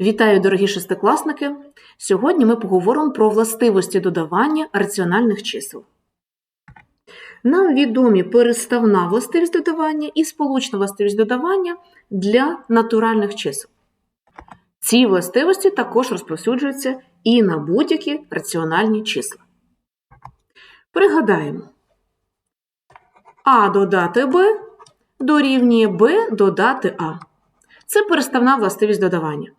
Вітаю, дорогі шестикласники! Сьогодні ми поговоримо про властивості додавання раціональних чисел. Нам відомі переставна властивість додавання і сполучна властивість додавання для натуральних чисел. Ці властивості також розповсюджуються і на будь-які раціональні числа. Пригадаємо, А додати Б дорівнює Б додати А. Це переставна властивість додавання.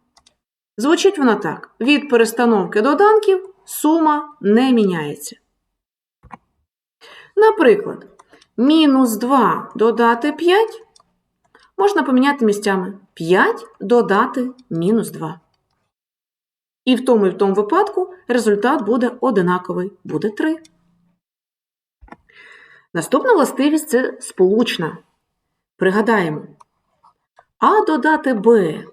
Звучить вона так: від перестановки доданків сума не міняється. Наприклад, мінус 2 додати 5 можна поміняти місцями 5 додати мінус 2. І в тому і в тому випадку результат буде одинаковий, буде 3. Наступна властивість це сполучна. Пригадаємо, А додати Б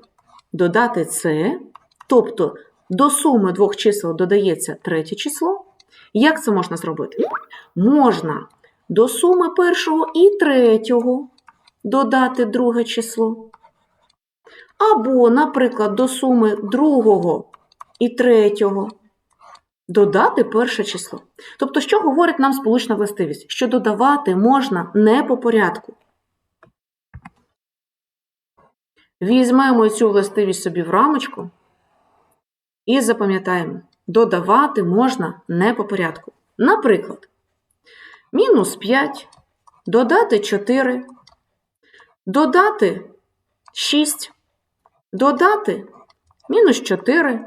додати С, тобто до суми двох чисел додається третє число. Як це можна зробити? Можна до суми першого і третього додати друге число. Або, наприклад, до суми другого і третього додати перше число. Тобто, що говорить нам сполучна властивість? Що додавати можна не по порядку. Візьмемо цю властивість собі в рамочку і запам'ятаємо, додавати можна не по порядку. Наприклад, мінус 5, додати 4, додати 6, додати мінус 4,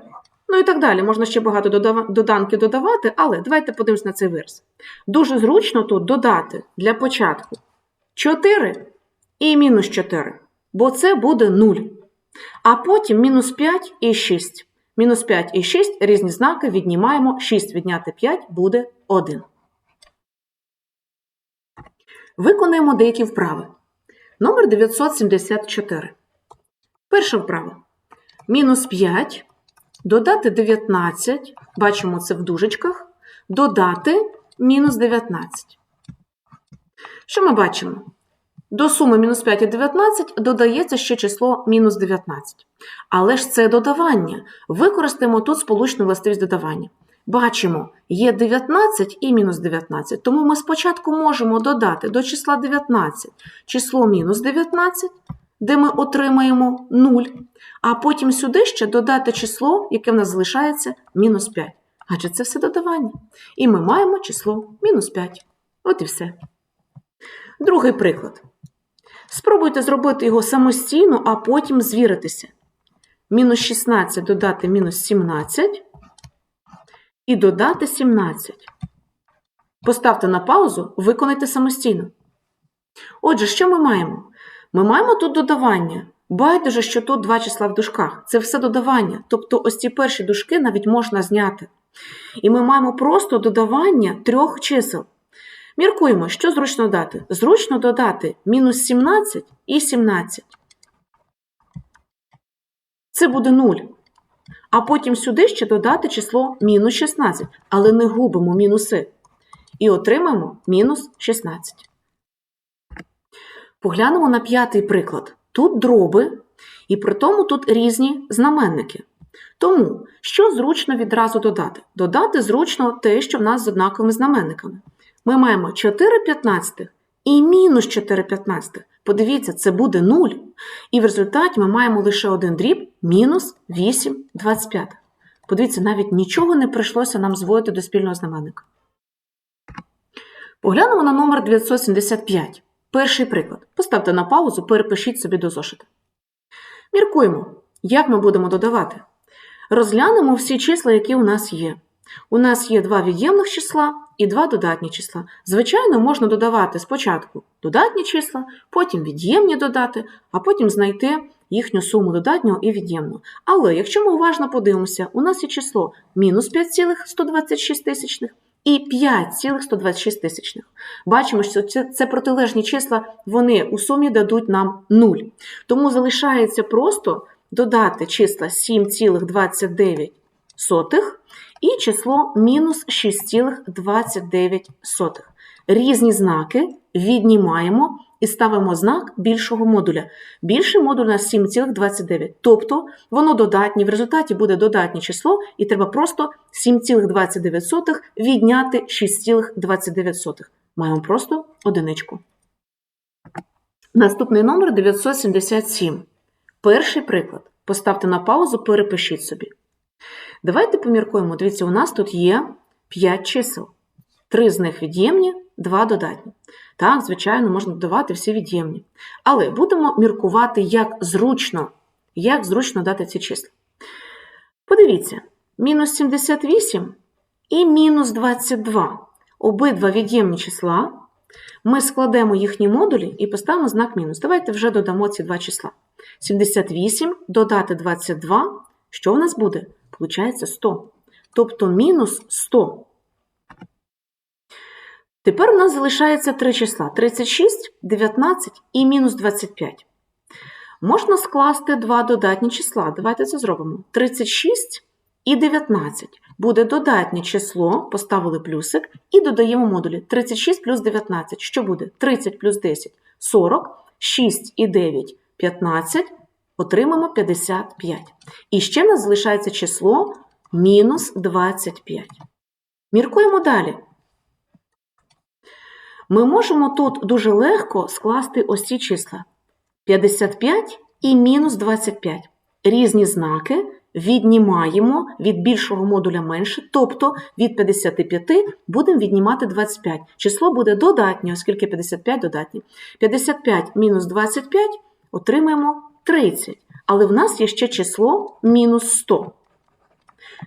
ну і так далі. Можна ще багато доданки додавати, але давайте подивимось на цей вираз. Дуже зручно тут додати для початку 4 і мінус 4 бо це буде 0. А потім мінус 5 і 6. Мінус 5 і 6 різні знаки віднімаємо, 6 відняти 5 буде 1. Виконуємо деякі вправи. Номер 974. Перша вправа. Мінус 5. Додати 19. Бачимо це в дужечках. Додати мінус 19. Що ми бачимо? До суми мінус 5 і 19 додається ще число мінус 19. Але ж це додавання. Використаємо тут сполучну властивість додавання. Бачимо, є 19 і мінус 19, тому ми спочатку можемо додати до числа 19 число мінус 19, де ми отримаємо 0, а потім сюди ще додати число, яке в нас залишається, мінус 5. Адже це все додавання. І ми маємо число мінус 5. От і все. Другий приклад. Спробуйте зробити його самостійно, а потім звіритися. Мінус 16 додати мінус 17 і додати 17. Поставте на паузу, виконайте самостійно. Отже, що ми маємо? Ми маємо тут додавання. Байдуже, що тут два числа в дужках. Це все додавання. Тобто ось ці перші дужки навіть можна зняти. І ми маємо просто додавання трьох чисел. Міркуємо, що зручно дати. Зручно додати мінус 17 і 17. Це буде 0. А потім сюди ще додати число мінус 16, але не губимо мінуси. І отримаємо мінус 16. Поглянемо на п'ятий приклад. Тут дроби, і при тому тут різні знаменники. Тому, що зручно відразу додати? Додати зручно те, що в нас з однаковими знаменниками ми маємо 4 п'ятнадцятих і мінус 4 п'ятнадцятих. Подивіться, це буде 0. І в результаті ми маємо лише один дріб мінус 8 25. Подивіться, навіть нічого не прийшлося нам зводити до спільного знаменника. Поглянемо на номер 975. Перший приклад. Поставте на паузу, перепишіть собі до зошита. Міркуємо, як ми будемо додавати. Розглянемо всі числа, які у нас є. У нас є два від'ємних числа і два додатні числа. Звичайно, можна додавати спочатку додатні числа, потім від'ємні додати, а потім знайти їхню суму додатнього і від'ємного. Але якщо ми уважно подивимося, у нас є число мінус 5,126 тисячних і 5,126 тисячних. Бачимо, що це, це протилежні числа, вони у сумі дадуть нам 0. Тому залишається просто додати числа 7,29 і число мінус 6,29. Різні знаки віднімаємо і ставимо знак більшого модуля. Більший модуль у нас 7,29. Тобто воно додатнє, в результаті буде додатнє число, і треба просто 7,29 відняти 6,29. Маємо просто одиничку. Наступний номер 977. Перший приклад. Поставте на паузу, перепишіть собі. Давайте поміркуємо. Дивіться, у нас тут є 5 чисел. Три з них від'ємні, два додатні. Так, звичайно, можна додавати всі від'ємні. Але будемо міркувати, як зручно, як зручно дати ці числа. Подивіться, мінус 78 і мінус 22. Обидва від'ємні числа. Ми складемо їхні модулі і поставимо знак мінус. Давайте вже додамо ці два числа. 78 додати 22. Що в нас буде? Получається 100. Тобто мінус 100. Тепер у нас залишається три числа: 36, 19 і мінус 25. Можна скласти два додатні числа. Давайте це зробимо. 36 і 19. Буде додатнє число, поставили плюсик, і додаємо модулі. 36 плюс 19. Що буде? 30 плюс 10 40, 6 і 9 15. Отримаємо 55. І ще в нас залишається число мінус 25. Міркуємо далі. Ми можемо тут дуже легко скласти ось ці числа. 55 і мінус 25. Різні знаки віднімаємо від більшого модуля менше, тобто від 55 будемо віднімати 25. Число буде додатнє, оскільки 55 додатнє. 55 мінус 25 отримаємо 30. Але в нас є ще число мінус 100.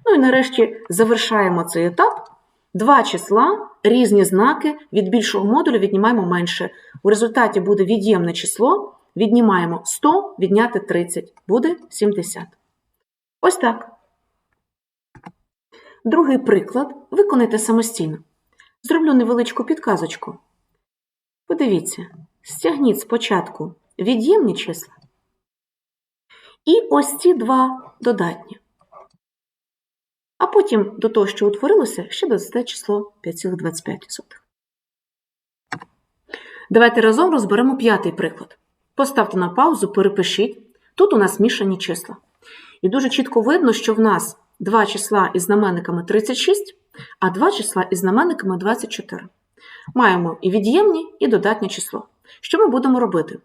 Ну і нарешті завершаємо цей етап. Два числа, різні знаки, від більшого модуля віднімаємо менше. У результаті буде від'ємне число, віднімаємо 100, відняти 30, буде 70. Ось так. Другий приклад виконайте самостійно. Зроблю невеличку підказочку. Подивіться, стягніть спочатку від'ємні числа. І ось ці два додатні. А потім до того, що утворилося, ще додасте число 5,25. Давайте разом розберемо п'ятий приклад. Поставте на паузу, перепишіть. Тут у нас мішані числа. І дуже чітко видно, що в нас два числа із знаменниками 36, а два числа із знаменниками 24. Маємо і від'ємні, і додатнє число. Що ми будемо робити?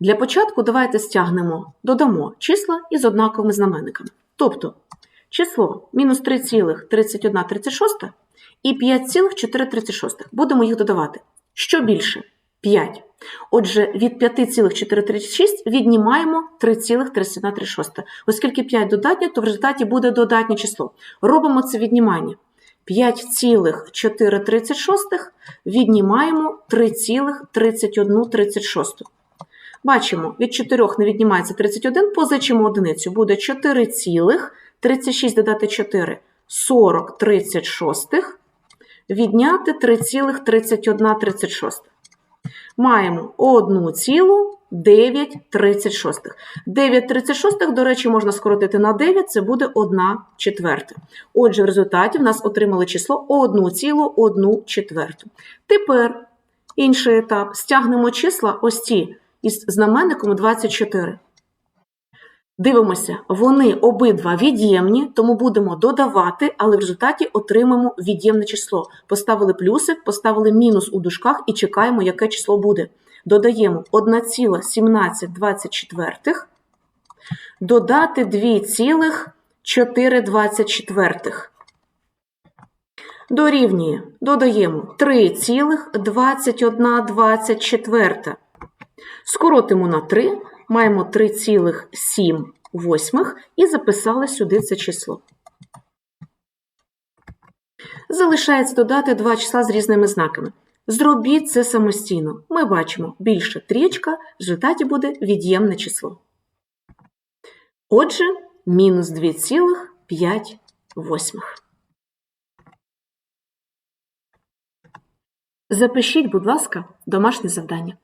Для початку давайте стягнемо, додамо числа із однаковими знаменниками. Тобто число мінус 3,3136 і 5,436. Будемо їх додавати. Що більше? 5. Отже, від 5,436 віднімаємо 3,3136. Оскільки 5 додатнє, то в результаті буде додатнє число. Робимо це віднімання. 5,436 віднімаємо 3,3136. Бачимо, від 4 не віднімається 31, позичимо одиницю. Буде 4,36 додати 4 40 36, відняти 3,3136 маємо 1,936. 9,36, до речі, можна скоротити на 9, це буде 1 четверта. Отже, в результаті в нас отримали число 1,1 четверту. Тепер інший етап. Стягнемо числа ось ці із знаменником 24. Дивимося, вони обидва від'ємні, тому будемо додавати, але в результаті отримаємо від'ємне число. Поставили плюсик, поставили мінус у дужках і чекаємо, яке число буде. Додаємо 1,1724, додати 2,424. Дорівнює, додаємо 3,2124. Скоротимо на 3 маємо 3,7 восьмих і записали сюди це число. Залишається додати два числа з різними знаками. Зробіть це самостійно. Ми бачимо більше трічка, в результаті буде від'ємне число. Отже, мінус 2,5 восьмих. Запишіть, будь ласка, домашнє завдання.